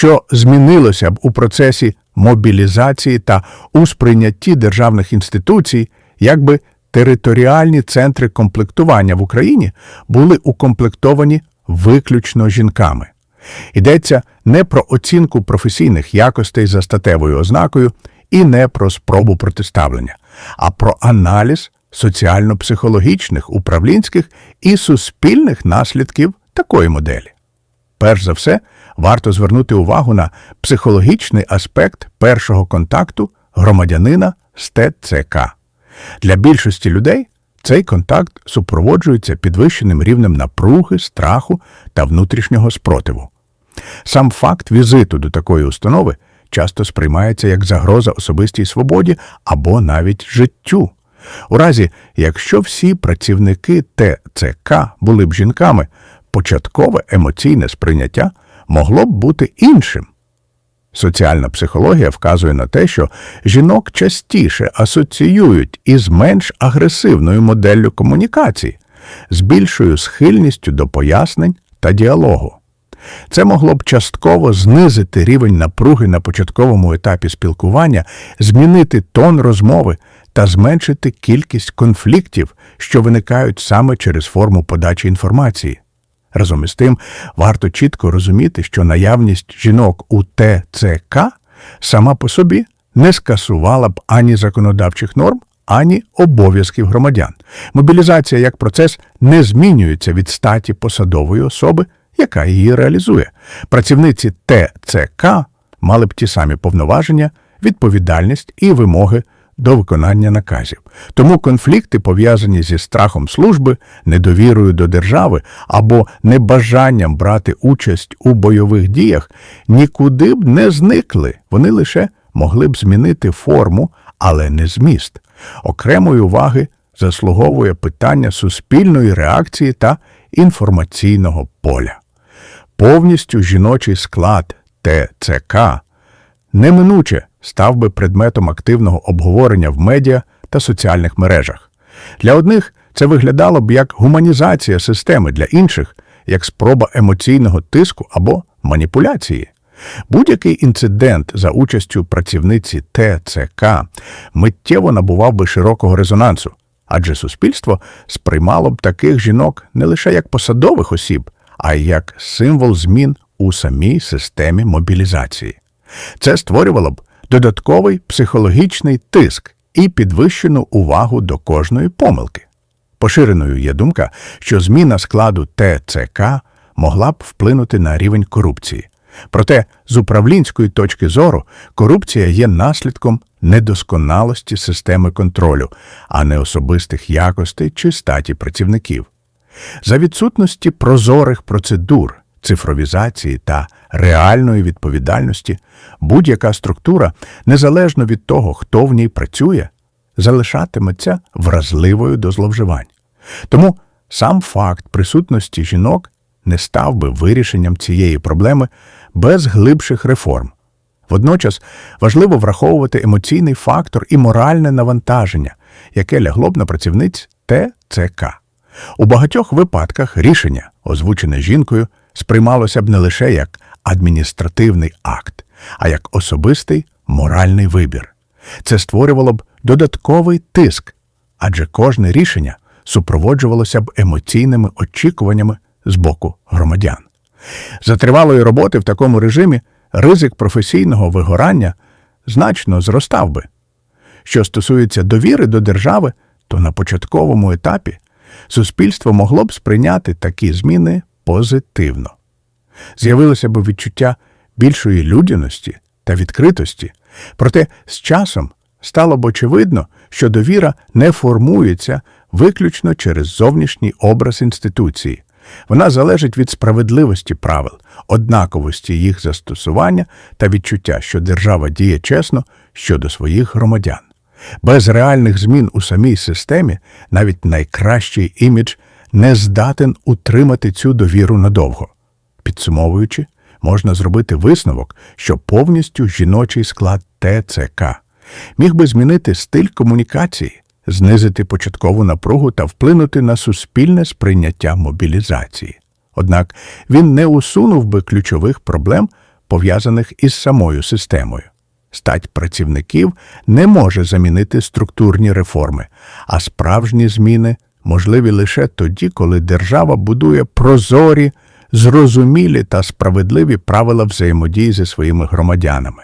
що змінилося б у процесі мобілізації та у сприйнятті державних інституцій, якби територіальні центри комплектування в Україні були укомплектовані виключно жінками. Йдеться не про оцінку професійних якостей за статевою ознакою і не про спробу протиставлення, а про аналіз соціально-психологічних, управлінських і суспільних наслідків такої моделі. Перш за все, варто звернути увагу на психологічний аспект першого контакту громадянина з ТЦК. Для більшості людей цей контакт супроводжується підвищеним рівнем напруги, страху та внутрішнього спротиву. Сам факт візиту до такої установи часто сприймається як загроза особистій свободі або навіть життю. У разі, якщо всі працівники ТЦК були б жінками, початкове емоційне сприйняття могло б бути іншим. Соціальна психологія вказує на те, що жінок частіше асоціюють із менш агресивною моделлю комунікації, з більшою схильністю до пояснень та діалогу. Це могло б частково знизити рівень напруги на початковому етапі спілкування, змінити тон розмови та зменшити кількість конфліктів, що виникають саме через форму подачі інформації. Разом із тим, варто чітко розуміти, що наявність жінок у ТЦК сама по собі не скасувала б ані законодавчих норм, ані обов'язків громадян. Мобілізація як процес не змінюється від статі посадової особи, яка її реалізує. Працівниці ТЦК мали б ті самі повноваження, відповідальність і вимоги до виконання наказів. Тому конфлікти, пов'язані зі страхом служби, недовірою до держави або небажанням брати участь у бойових діях, нікуди б не зникли. Вони лише могли б змінити форму, але не зміст. Окремої уваги заслуговує питання суспільної реакції та інформаційного поля. Повністю жіночий склад ТЦК неминуче став би предметом активного обговорення в медіа та соціальних мережах. Для одних це виглядало б як гуманізація системи, для інших як спроба емоційного тиску або маніпуляції. Будь-який інцидент за участю працівниці ТЦК миттєво набував би широкого резонансу, адже суспільство сприймало б таких жінок не лише як посадових осіб, а й як символ змін у самій системі мобілізації. Це створювало б додатковий психологічний тиск і підвищену увагу до кожної помилки. Поширеною є думка, що зміна складу ТЦК могла б вплинути на рівень корупції. Проте, з управлінської точки зору, корупція є наслідком недосконалості системи контролю, а не особистих якостей чи статі працівників. За відсутності прозорих процедур, цифровізації та реальної відповідальності, будь-яка структура, незалежно від того, хто в ній працює, залишатиметься вразливою до зловживань. Тому сам факт присутності жінок не став би вирішенням цієї проблеми без глибших реформ. Водночас важливо враховувати емоційний фактор і моральне навантаження, яке лягло б на працівниць ТЦК. У багатьох випадках рішення, озвучене жінкою, сприймалося б не лише як адміністративний акт, а як особистий моральний вибір. Це створювало б додатковий тиск, адже кожне рішення супроводжувалося б емоційними очікуваннями з боку громадян. За тривалої роботи в такому режимі ризик професійного вигорання значно зростав би. Що стосується довіри до держави, то на початковому етапі суспільство могло б сприйняти такі зміни позитивно. З'явилося б відчуття більшої людяності та відкритості, проте з часом стало б очевидно, що довіра не формується виключно через зовнішній образ інституції. Вона залежить від справедливості правил, однаковості їх застосування та відчуття, що держава діє чесно щодо своїх громадян. Без реальних змін у самій системі навіть найкращий імідж не здатен утримати цю довіру надовго. Підсумовуючи, можна зробити висновок, що повністю жіночий склад ТЦК міг би змінити стиль комунікації, знизити початкову напругу та вплинути на суспільне сприйняття мобілізації. Однак він не усунув би ключових проблем пов'язаних із самою системою. Стать працівників не може замінити структурні реформи, а справжні зміни можливі лише тоді, коли держава будує прозорі, зрозумілі та справедливі правила взаємодії зі своїми громадянами.